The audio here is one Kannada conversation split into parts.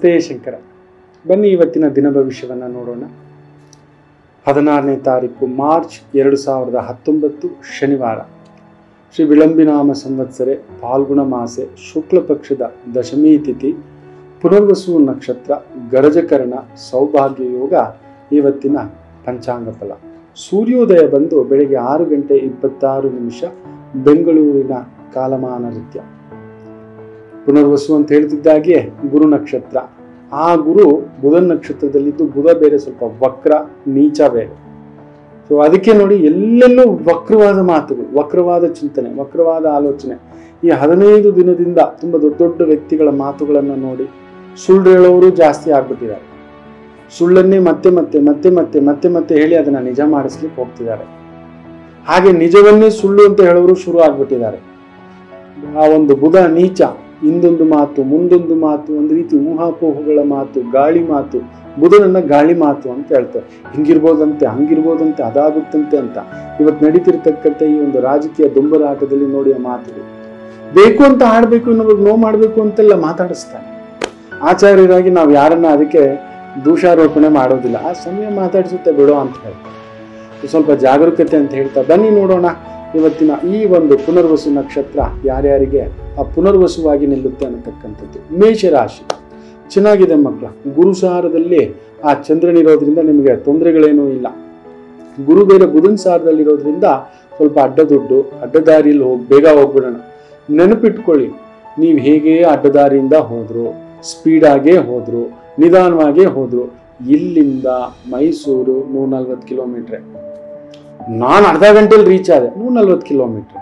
ನಮಸ್ತೆ ಶಂಕರ. ಬನ್ನಿ ಇವತ್ತಿನ ದಿನ ಭವಿಷ್ಯವನ್ನು ನೋಡೋಣ. ಹದಿನಾರನೇ ತಾರೀಕು ಮಾರ್ಚ್ ಎರಡು ಸಾವಿರದ ಹತ್ತೊಂಬತ್ತು ಶನಿವಾರ. ಶ್ರೀ ವಿಳಂಬಿನಾಮ ಸಂವತ್ಸರೆ ಫಾಲ್ಗುಣ ಮಾಸೆ ಶುಕ್ಲ ಪಕ್ಷದ ದಶಮಿ ತಿಥಿ ಪುನರ್ವಸು ನಕ್ಷತ್ರ ಗರಜಕರಣ ಸೌಭಾಗ್ಯ ಯೋಗ ಇವತ್ತಿನ ಪಂಚಾಂಗ ಫಲ. ಸೂರ್ಯೋದಯ ಬಂದು ಬೆಳಗ್ಗೆ ಆರು ಗಂಟೆ ಇಪ್ಪತ್ತಾರು ನಿಮಿಷ ಬೆಂಗಳೂರಿನ ಕಾಲಮಾನ ನೃತ್ಯ. ಪುನರ್ವಸು ಅಂತ ಹೇಳ್ತಿದ್ದಾಗೆ ಗುರು ನಕ್ಷತ್ರ. ಆ ಗುರು ಬುಧನ್ ನಕ್ಷತ್ರದಲ್ಲಿದ್ದು ಬುಧ ಬೇರೆ ಸ್ವಲ್ಪ ವಕ್ರ, ನೀಚ ಬೇರೆ. ಸೊ ಅದಕ್ಕೆ ನೋಡಿ ಎಲ್ಲೆಲ್ಲೂ ವಕ್ರವಾದ ಮಾತುಗಳು, ವಕ್ರವಾದ ಚಿಂತನೆ, ವಕ್ರವಾದ ಆಲೋಚನೆ. ಈ ಹದಿನೈದು ದಿನದಿಂದ ತುಂಬ ದೊಡ್ಡ ದೊಡ್ಡ ವ್ಯಕ್ತಿಗಳ ಮಾತುಗಳನ್ನು ನೋಡಿ ಸುಳ್ಳು ಹೇಳೋರು ಜಾಸ್ತಿ ಆಗ್ಬಿಟ್ಟಿದ್ದಾರೆ. ಸುಳ್ಳನ್ನೇ ಮತ್ತೆ ಮತ್ತೆ ಮತ್ತೆ ಮತ್ತೆ ಮತ್ತೆ ಮತ್ತೆ ಹೇಳಿ ಅದನ್ನ ನಿಜ ಮಾಡಿಸ್ಲಿಕ್ಕೆ ಹೋಗ್ತಿದ್ದಾರೆ. ಹಾಗೆ ನಿಜವನ್ನೇ ಸುಳ್ಳು ಅಂತ ಹೇಳೋರು ಶುರು ಆಗ್ಬಿಟ್ಟಿದ್ದಾರೆ. ಆ ಒಂದು ಬುಧ, ನೀಚ ಇಂದೊಂದು ಮಾತು, ಮುಂದೊಂದು ಮಾತು, ಒಂದು ರೀತಿ ಊಹಾಪೋಹಗಳ ಮಾತು, ಗಾಳಿ ಮಾತು, ಬುಧನನ್ನ ಗಾಳಿ ಮಾತು ಅಂತ ಹೇಳ್ತಾರೆ. ಹಿಂಗಿರ್ಬೋದಂತೆ, ಹಂಗಿರ್ಬೋದಂತೆ, ಅದಾಗುತ್ತಂತೆ ಅಂತ. ಇವತ್ತು ನಡೀತಿರ್ತಕ್ಕಂಥ ಈ ಒಂದು ರಾಜಕೀಯ ದುಂಬರಾಟದಲ್ಲಿ ನೋಡಿ ಮಾತುಗಳು. ಬೇಕು ಅಂತ ಆಡಬೇಕು ಇನ್ನೊಬ್ರಿಗೆ ನೋವು ಮಾಡಬೇಕು ಅಂತೆಲ್ಲ ಮಾತಾಡಿಸ್ತಾನೆ ಆಚಾರ್ಯರಾಗಿ ನಾವು ಯಾರನ್ನ ಅದಕ್ಕೆ ದೂಷಾರೋಪಣೆ ಮಾಡೋದಿಲ್ಲ. ಆ ಸಮಯ ಮಾತಾಡಿಸುತ್ತೆ ಬಿಡೋ ಅಂತ ಹೇಳ್ತಾರೆ. ಸ್ವಲ್ಪ ಜಾಗರೂಕತೆ ಅಂತ ಹೇಳ್ತಾ ಬನ್ನಿ ನೋಡೋಣ. ಇವತ್ತಿನ ಈ ಒಂದು ಪುನರ್ವಸು ನಕ್ಷತ್ರ ಯಾರ್ಯಾರಿಗೆ ಆ ಪುನರ್ವಸುವಾಗಿ ನಿಲ್ಲುತ್ತೆ ಅನ್ನತಕ್ಕಂಥದ್ದು ಮೇಷರಾಶಿ. ಚೆನ್ನಾಗಿದೆ ಮಕ್ಕಳ ಗುರುಸಾರದಲ್ಲಿ ಆ ಚಂದ್ರನಿರೋದ್ರಿಂದ ನಿಮಗೆ ತೊಂದರೆಗಳೇನೂ ಇಲ್ಲ. ಗುರು ಬೇರೆ ಬುಧನ್ ಸಾರದಲ್ಲಿರೋದ್ರಿಂದ ಸ್ವಲ್ಪ ಅಡ್ಡದುಡ್ಡು ಅಡ್ಡದಾರಿಯಲ್ಲಿ ಹೋಗಿ, ಬೇಗ ಹೋಗ್ಬಿಡೋಣ. ನೆನಪಿಟ್ಕೊಳ್ಳಿ, ನೀವು ಹೇಗೆ ಅಡ್ಡದಾರಿಯಿಂದ ಹೋದ್ರು ಸ್ಪೀಡಾಗೇ ಹೋದ್ರು, ನಿಧಾನವಾಗೇ ಹೋದ್ರು, ಇಲ್ಲಿಂದ ಮೈಸೂರು ನೂರ ನಲ್ವತ್ತು ಕಿಲೋಮೀಟ್ರೆ ನಾನು ಅರ್ಧ ಗಂಟೆಲಿ ರೀಚ್ ಆದೆ. ನೂರ ನಲ್ವತ್ತು ಕಿಲೋಮೀಟ್ರ್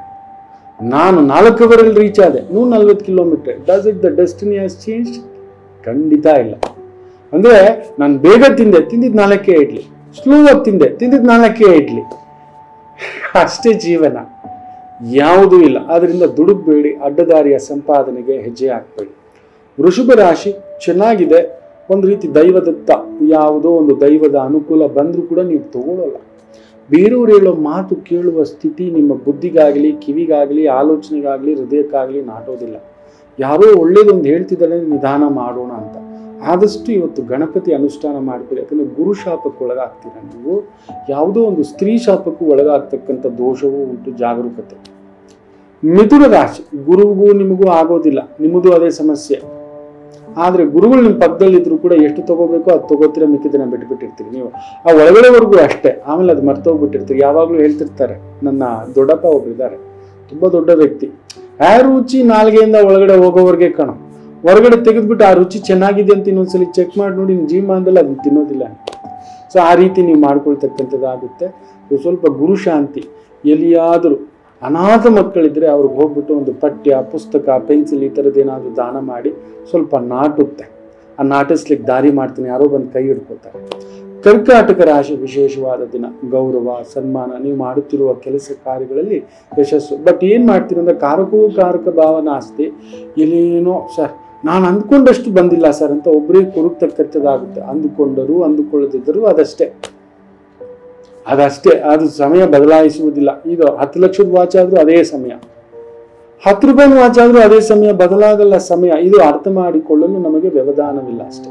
ನಾನು ನಾಲ್ಕು ಅವರಲ್ಲಿ ರೀಚ್ ಆದೆ. ನೂರ ನಲ್ವತ್ತು kilometre does it the destiny has change ಖಂಡಿತ ಇಲ್ಲ. ಅಂದರೆ ನಾನು ಬೇಗ ತಿಂದೆ. ತಿಂದಿದ್ದು ನಾಲ್ಕೇ ಇಡ್ಲಿ. ಸ್ಲೋ ಆಗಿ ತಿಂದೆ. ತಿಂದಿದ್ದು ನಾಲ್ಕೇ ಇಡ್ಲಿ. ಅಷ್ಟೇ ಜೀವನ. ಯಾವುದೂ ಇಲ್ಲ. ಅದರಿಂದ ದುಡುಕಬೇಡಿ. ಅಡ್ಡದಾರಿಯ ಸಂಪಾದನೆಗೆ ಹೆಜ್ಜೆ ಹಾಕ್ಬೇಡಿ. ವೃಷಭ ರಾಶಿ ಚೆನ್ನಾಗಿದೆ. ಒಂದು ರೀತಿ ದೈವದತ್ತ. ಯಾವುದೋ ಒಂದು ದೈವದ ಅನುಕೂಲ ಬಂದರೂ ಕೂಡ ನೀವು ತಗೊಳ್ಳಲ್ಲ ಬೇರೆಯವ್ರು ಹೇಳೋ ಮಾತು ಕೇಳುವ ಸ್ಥಿತಿ ನಿಮ್ಮ ಬುದ್ಧಿಗಾಗಲಿ, ಕಿವಿಗಾಗಲಿ, ಆಲೋಚನೆಗಾಗಲಿ, ಹೃದಯಕ್ಕಾಗಲಿ ನಾಟೋದಿಲ್ಲ. ಯಾರೋ ಒಳ್ಳೇದೊಂದು ಹೇಳ್ತಿದ್ದಾರೆ, ನಿಧಾನ ಮಾಡೋಣ ಅಂತ. ಆದಷ್ಟು ಇವತ್ತು ಗಣಪತಿ ಅನುಷ್ಠಾನ ಮಾಡ್ಕೊಳ್ಳಿ ಯಾಕಂದರೆ ಗುರು ಶಾಪಕ್ಕೆ ಒಳಗಾಗ್ತೀರ ನೀವು? ಯಾವುದೋ ಒಂದು ಸ್ತ್ರೀ ಶಾಪಕ್ಕೂ ಒಳಗಾಗ್ತಕ್ಕಂಥ ದೋಷವೂ ಉಂಟು, ಜಾಗರೂಕತೆ. ಮಿಥುನ ರಾಶಿ. ಗುರುಗೂ ನಿಮಗೂ ಆಗೋದಿಲ್ಲ. ನಿಮ್ಮದು ಅದೇ ಸಮಸ್ಯೆ. ಆದ್ರೆ ಗುರುಗಳು ನಿಮ್ಮ ಪಕ್ಕದಲ್ಲಿದ್ದರೂ ಕೂಡ ಎಷ್ಟು ತಗೋಬೇಕು ಅದು ತಗೋತೀರ ಮಿಕ್ಕಿದನ್ನ ಬಿಟ್ಬಿಟ್ಟಿರ್ತೀರಿ ನೀವು. ಆ ಒಳಗಡೆವರೆಗೂ ಅಷ್ಟೇ. ಆಮೇಲೆ ಅದು ಮರ್ತೋಗ್ಬಿಟ್ಟಿರ್ತೀರಿ ಯಾವಾಗಲೂ ಹೇಳ್ತಿರ್ತಾರೆ, ನನ್ನ ದೊಡ್ಡಪ್ಪ ಒಬ್ಬರಿದ್ದಾರೆ ತುಂಬಾ ದೊಡ್ಡ ವ್ಯಕ್ತಿ. ಆ ರುಚಿ ನಾಲ್ಗೆಯಿಂದ ಒಳಗಡೆ ಹೋಗೋವರೆಗೆ ಕಣ. ಹೊರಗಡೆ ತೆಗೆದ್ಬಿಟ್ಟು ಆ ರುಚಿ ಚೆನ್ನಾಗಿದೆ ಅಂತ ಇನ್ನೊಂದ್ಸಲಿ ಚೆಕ್ ಮಾಡಿ ನೋಡಿ ನಿಮ್ಮ ಜೀವಮಾನದಲ್ಲಿ ಅದನ್ನ ತಿನ್ನೋದಿಲ್ಲ ಸೊ ಆ ರೀತಿ ನೀವು ಮಾಡ್ಕೊಳ್ತಕ್ಕಂಥದ್ದಾಗುತ್ತೆ. ಸ್ವಲ್ಪ ಗುರು ಶಾಂತಿ. ಎಲ್ಲಿಯಾದರೂ ಅನಾಥ ಮಕ್ಕಳಿದ್ರೆ ಅವ್ರಿಗೆ ಹೋಗ್ಬಿಟ್ಟು ಒಂದು ಪಠ್ಯ, ಪುಸ್ತಕ, ಪೆನ್ಸಿಲ್ ಈ ಥರದ್ದು ಏನಾದರೂ ದಾನ ಮಾಡಿ ಸ್ವಲ್ಪ ನಾಟುತ್ತೆ. ಆ ನಾಟಿಸ್ಲಿಕ್ಕೆ ದಾರಿ ಮಾಡ್ತೀನಿ, ಯಾರೋ ಬಂದು ಕೈ ಹಿಡ್ಕೊತಾರೆ. ಕರ್ಕಾಟಕ ರಾಶಿ ವಿಶೇಷವಾದ ದಿನ, ಗೌರವ, ಸನ್ಮಾನ, ನೀವು ಮಾಡುತ್ತಿರುವ ಕೆಲಸ ಕಾರ್ಯಗಳಲ್ಲಿ ಯಶಸ್ಸು. ಬಟ್ ಏನು ಮಾಡ್ತೀರಿ ಅಂದರೆ ಕಾರಕೂ ಕಾರಕ ಭಾವನ ಆಸ್ತಿ. ಇಲ್ಲೇನೋ ಸರ್, ನಾನು ಅಂದ್ಕೊಂಡಷ್ಟು ಬಂದಿಲ್ಲ ಸರ್ ಅಂತ ಒಬ್ಬರೇ ಕೊರಗ್ತಕ್ಕಂಥದ್ದಾಗುತ್ತೆ ಅಂದುಕೊಂಡರು, ಅಂದುಕೊಳ್ಳದಿದ್ದರೂ ಅದಷ್ಟೇ. ಅದಷ್ಟೇ, ಅದು ಸಮಯ ಬದಲಾಯಿಸುವುದಿಲ್ಲ. ಈಗ ಹತ್ತು ಲಕ್ಷದ ವಾಚ್ ಆದರೂ ಅದೇ ಸಮಯ. ಹತ್ತು ರೂಪಾಯಿ ವಾಚ್ ಆದರೂ ಅದೇ ಸಮಯ, ಬದಲಾಗಲ್ಲ ಸಮಯ. ಇದು ಅರ್ಥ ಮಾಡಿಕೊಳ್ಳಲು ನಮಗೆ ವ್ಯವಧಾನವಿಲ್ಲ ಅಷ್ಟೇ.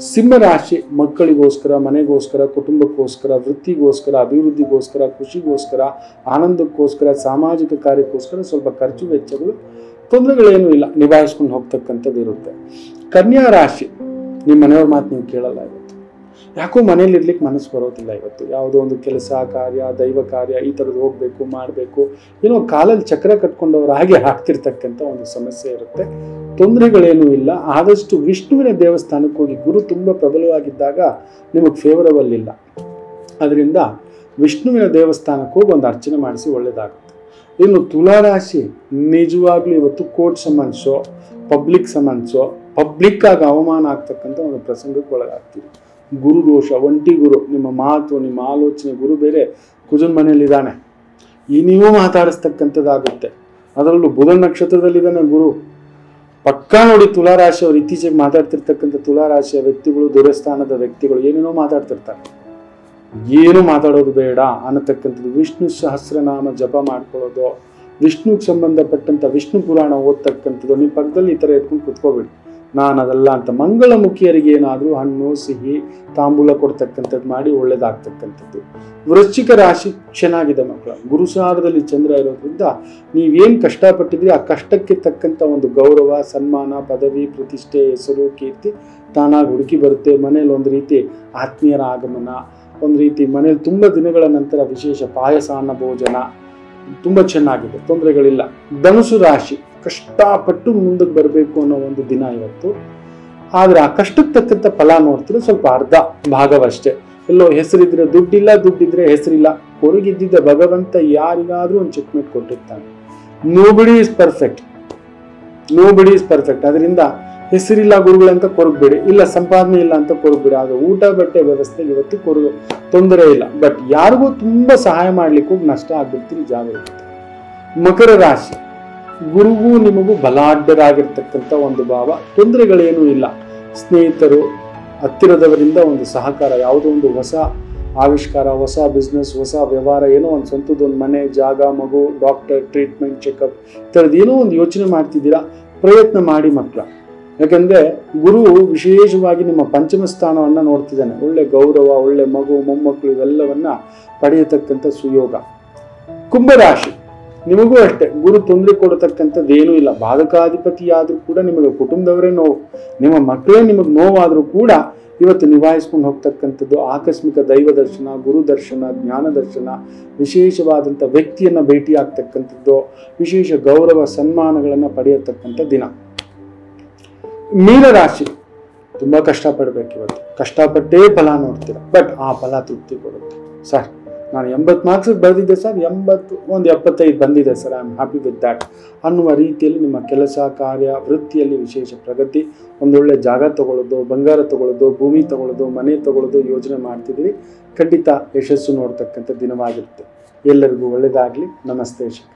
ಸಿಂಹ ರಾಶಿ ಮಕ್ಕಳಿಗೋಸ್ಕರ, ಮನೆಗೋಸ್ಕರ, ಕುಟುಂಬಕ್ಕೋಸ್ಕರ, ವೃತ್ತಿಗೋಸ್ಕರ, ಅಭಿವೃದ್ಧಿಗೋಸ್ಕರ ಖುಷಿಗೋಸ್ಕರ ಆನಂದಕ್ಕೋಸ್ಕರ, ಸಾಮಾಜಿಕ ಕಾರ್ಯಕ್ಕೋಸ್ಕರ ಸ್ವಲ್ಪ ಖರ್ಚು ವೆಚ್ಚಗಳು, ತೊಂದರೆಗಳೇನೂ ಇಲ್ಲ. ನಿಭಾಯಿಸ್ಕೊಂಡು ಹೋಗ್ತಕ್ಕಂಥದ್ದು ಇರುತ್ತೆ ಕನ್ಯಾ ರಾಶಿ ನಿಮ್ಮ ಮನೆಯವ್ರ ಮಾತು ನೀವು ಕೇಳಲ್ಲ ಯಾಕೋ ಮನೇಲಿ ಇರ್ಲಿಕ್ಕೆ ಮನಸ್ಸು ಬರೋದಿಲ್ಲ ಇವತ್ತು. ಯಾವುದೋ ಒಂದು ಕೆಲಸ, ಕಾರ್ಯ, ದೈವ ಕಾರ್ಯ ಈ ಥರದ್ದು ಹೋಗ್ಬೇಕು, ಮಾಡಬೇಕು. ಏನೋ ಕಾಲಲ್ಲಿ ಚಕ್ರ ಕಟ್ಕೊಂಡವ್ರ ಹಾಗೆ ಹಾಕ್ತಿರ್ತಕ್ಕಂಥ ಒಂದು ಸಮಸ್ಯೆ ಇರುತ್ತೆ. ತೊಂದರೆಗಳೇನೂ ಇಲ್ಲ. ಆದಷ್ಟು ವಿಷ್ಣುವಿನ ದೇವಸ್ಥಾನಕ್ಕೆ ಹೋಗಿ ಗುರು ತುಂಬ ಪ್ರಬಲವಾಗಿದ್ದಾಗ ನಿಮಗೆ ಫೇವರಬಲ್ ಇಲ್ಲ. ಅದರಿಂದ ವಿಷ್ಣುವಿನ ದೇವಸ್ಥಾನಕ್ಕೆ ಹೋಗಿ ಒಂದು ಅರ್ಚನೆ ಮಾಡಿಸಿ ಒಳ್ಳೆಯದಾಗುತ್ತೆ. ಇನ್ನು ತುಲಾರಾಶಿ ನಿಜವಾಗ್ಲೂ ಇವತ್ತು ಕೋರ್ಟ್ ಸಮನ್ಸೋ ಪಬ್ಲಿಕ್ ಸಮನ್ಸೋ ಪಬ್ಲಿಕ್ಕಾಗಿ ಅವಮಾನ ಆಗ್ತಕ್ಕಂಥ ಒಂದು ಪ್ರಸಂಗಕ್ಕೆ ಒಳಗಾಗ್ತೀವಿ. ಗುರು ದೋಷ, ಒಂಟಿ ಗುರು, ನಿಮ್ಮ ಮಾತು, ನಿಮ್ಮ ಆಲೋಚನೆ, ಗುರು ಬೇರೆ ಕುಜನ್ ಮನೆಯಲ್ಲಿದ್ದಾನೆ. ಈ ನೀವು ಮಾತಾಡಿಸ್ತಕ್ಕಂಥದ್ದಾಗುತ್ತೆ. ಅದರಲ್ಲೂ ಬುಧನ್ ನಕ್ಷತ್ರದಲ್ಲಿದ್ದಾನೆ ಗುರು. ಪಕ್ಕಾ ನೋಡಿ ತುಲಾರಾಶಿ ಅವ್ರು ಇತ್ತೀಚೆಗೆ ಮಾತಾಡ್ತಿರ್ತಕ್ಕಂಥ ತುಲಾರಾಶಿಯ ವ್ಯಕ್ತಿಗಳು, ದುರಸ್ಥಾನದ ವ್ಯಕ್ತಿಗಳು ಏನೇನೋ ಮಾತಾಡ್ತಿರ್ತಾರೆ. ಏನು ಮಾತಾಡೋದು ಬೇಡ ಅನ್ನತಕ್ಕಂಥದ್ದು ವಿಷ್ಣು ಸಹಸ್ರನಾಮ ಜಪ ಮಾಡ್ಕೊಳ್ಳೋದು, ವಿಷ್ಣುಗೆ ಸಂಬಂಧಪಟ್ಟಂಥ ವಿಷ್ಣು ಪುರಾಣ ಓದ್ತಕ್ಕಂಥದ್ದು, ನಿಮ್ಮ ಪಕ್ಕದಲ್ಲಿ ಈ ಥರ ಎತ್ಕೊಂಡು ಕುತ್ಕೋಬೇಡಿ. ನಾನು ಅದಲ್ಲ ಅಂತ ಮಂಗಳಮುಖಿಯರಿಗೆ ಏನಾದರೂ ಹಣ್ಣು, ಸಿಹಿ, ತಾಂಬೂಲ ಕೊಡ್ತಕ್ಕಂಥದ್ದು ಮಾಡಿ ಒಳ್ಳೇದಾಗ್ತಕ್ಕಂಥದ್ದು. ವೃಶ್ಚಿಕ ರಾಶಿ ಚೆನ್ನಾಗಿದೆ ಮಕ್ಕಳ. ಗುರುಸಾರದಲ್ಲಿ ಚಂದ್ರ ಇರೋದ್ರಿಂದ ನೀವೇನು ಕಷ್ಟಪಟ್ಟಿದ್ರಿ ಆ ಕಷ್ಟಕ್ಕೆ ತಕ್ಕಂಥ ಒಂದು ಗೌರವ, ಸನ್ಮಾನ, ಪದವಿ, ಪ್ರತಿಷ್ಠೆ, ಹೆಸರು, ಕೀರ್ತಿ ತಾನಾಗಿ ಹುಡುಕಿ ಬರುತ್ತೆ. ಮನೇಲಿ ಒಂದು ರೀತಿ ಆತ್ಮೀಯರ ಆಗಮನ, ಒಂದು ರೀತಿ ಮನೇಲಿ ತುಂಬ ದಿನಗಳ ನಂತರ ವಿಶೇಷ ಪಾಯಸ, ಅನ್ನ, ಭೋಜನ, ತುಂಬ ಚೆನ್ನಾಗಿದೆ. ತೊಂದರೆಗಳಿಲ್ಲ. ಧನುಸು ರಾಶಿ. ಕಷ್ಟಪಟ್ಟು ಮುಂದಕ್ಕೆ ಬರಬೇಕು ಅನ್ನೋ ಒಂದು ದಿನ ಇವತ್ತು. ಆದರೆ ಆ ಕಷ್ಟಕ್ಕೆ ತಕ್ಕಂಥ ಫಲ ನೋಡ್ತಿದ್ರೆ ಸ್ವಲ್ಪ ಅರ್ಧ ಭಾಗವಷ್ಟೇ. ಎಲ್ಲೋ ಹೆಸರಿದ್ರೆ ದುಡ್ಡಿಲ್ಲ, ದುಡ್ಡಿದ್ರೆ ಹೆಸರಿಲ್ಲ. ಹೊರಗಿದ್ದಿದ್ದ ಭಗವಂತ ಯಾರಿಗಾದ್ರೂ ಒಂದು ಚೆಕ್ಮೆಂಟ್ ಕೊಟ್ಟಿರ್ತಾನೆ. Nobody is perfect nobody is perfect ಅದರಿಂದ ಹೆಸರಿಲ್ಲ ಗುರುಗಳಂತ ಕೊರಗಬೇಡಿ. ಇಲ್ಲ ಸಂಪಾದನೆ ಇಲ್ಲ ಅಂತ ಕೊರಗಬೇಡಿ. ಆದರೆ ಊಟ, ಬಟ್ಟೆ ವ್ಯವಸ್ಥೆ ಇವತ್ತು ಕೊರಗು ತೊಂದರೆ ಇಲ್ಲ. ಬಟ್ ಯಾರಿಗೂ ತುಂಬಾ ಸಹಾಯ ಮಾಡ್ಲಿಕ್ಕೆ ನಷ್ಟ ಆಗ್ಬಿಡ್ತೀರಿ ಜಾಗರೂಕತೆ ಮಕರ ರಾಶಿ. ಗುರುಗೂ ನಿಮಗೂ ಬಲಾಢ್ಯರಾಗಿರ್ತಕ್ಕಂಥ ಒಂದು ಭಾವ. ತೊಂದರೆಗಳೇನೂ ಇಲ್ಲ. ಸ್ನೇಹಿತರು ಹತ್ತಿರದವರಿಂದ ಒಂದು ಸಹಕಾರ, ಯಾವುದೋ ಒಂದು ಹೊಸ ಆವಿಷ್ಕಾರ, ಹೊಸ ಬಿಸ್ನೆಸ್ ಹೊಸ ವ್ಯವಹಾರ, ಏನೋ ಒಂದು ಸ್ವಂತದ್ದೊಂದು ಮನೆ, ಜಾಗ, ಮಗು ಡಾಕ್ಟರ್ ಟ್ರೀಟ್ಮೆಂಟ್ ಚೆಕಪ್ ಈ ಥರದ್ದು ಏನೋ ಒಂದು ಯೋಚನೆ ಮಾಡ್ತಿದ್ದೀರಾ? ಪ್ರಯತ್ನ ಮಾಡಿ ಮಕ್ಕಳ. ಯಾಕೆಂದರೆ ಗುರು ವಿಶೇಷವಾಗಿ ನಿಮ್ಮ ಪಂಚಮ ಸ್ಥಾನವನ್ನು ನೋಡ್ತಿದ್ದಾನೆ. ಒಳ್ಳೆ ಗೌರವ, ಒಳ್ಳೆ ಮಗು, ಮೊಮ್ಮಕ್ಕಳು, ಇವೆಲ್ಲವನ್ನು ಪಡೆಯತಕ್ಕಂಥ ಸುಯೋಗ. ಕುಂಭರಾಶಿ. ನಿಮಗೂ ಅಷ್ಟೇ, ಗುರು ತೊಂದರೆ ಕೊಡತಕ್ಕಂಥದ್ದು ಏನೂ ಇಲ್ಲ. ಬಾಧಕಾಧಿಪತಿ ಕೂಡ ನಿಮಗೆ ಕುಟುಂಬದವರೇ ನೋವು, ನಿಮ್ಮ ಮಕ್ಕಳೇ ನಿಮಗೆ ನೋವಾದರೂ ಕೂಡ ಇವತ್ತು ನಿಭಾಯಿಸ್ಕೊಂಡು ಹೋಗ್ತಕ್ಕಂಥದ್ದು ಆಕಸ್ಮಿಕ ದೈವ ದರ್ಶನ, ಗುರು ದರ್ಶನ, ಜ್ಞಾನ ದರ್ಶನ, ವಿಶೇಷವಾದಂಥ ವ್ಯಕ್ತಿಯನ್ನು ಭೇಟಿಯಾಗ್ತಕ್ಕಂಥದ್ದು ವಿಶೇಷ ಗೌರವ ಸನ್ಮಾನಗಳನ್ನು ಪಡೆಯತಕ್ಕಂಥ ದಿನ. ಮೀನರಾಶಿ, ತುಂಬ ಕಷ್ಟಪಡಬೇಕು ಇವತ್ತು. ಕಷ್ಟಪಟ್ಟೇ ಫಲ ನೋಡ್ತೀರ, ಬಟ್ ಆ ಫಲ ತೃಪ್ತಿ ಕೊಡುತ್ತೆ. ಸರ್ ನಾನು ಎಂಬತ್ತು ಮಾರ್ಕ್ಸ್ ಬರೆದಿದ್ದೆ ಸರ್ ಎಂಬತ್ತು, ಒಂದು ಎಪ್ಪತ್ತೈದು ಬಂದಿದೆ sir I am happy with that ಅನ್ನುವ ರೀತಿಯಲ್ಲಿ ನಿಮ್ಮ ಕೆಲಸ, ಕಾರ್ಯ, ವೃತ್ತಿಯಲ್ಲಿ ವಿಶೇಷ ಪ್ರಗತಿ, ಒಂದೊಳ್ಳೆ ಜಾಗ ತಗೊಳ್ಳೋದು ಬಂಗಾರ ತಗೊಳ್ಳೋದು ಭೂಮಿ ತಗೊಳ್ಳೋದು ಮನೆ ತಗೊಳ್ಳೋದು ಯೋಚನೆ ಮಾಡ್ತಿದ್ದೀರಿ. ಖಂಡಿತ ಯಶಸ್ಸು ನೋಡ್ತಕ್ಕಂಥ ದಿನವಾಗಿರುತ್ತೆ. ಎಲ್ಲರಿಗೂ ಒಳ್ಳೆಯದಾಗಲಿ ನಮಸ್ತೆ ಶಿಖರ್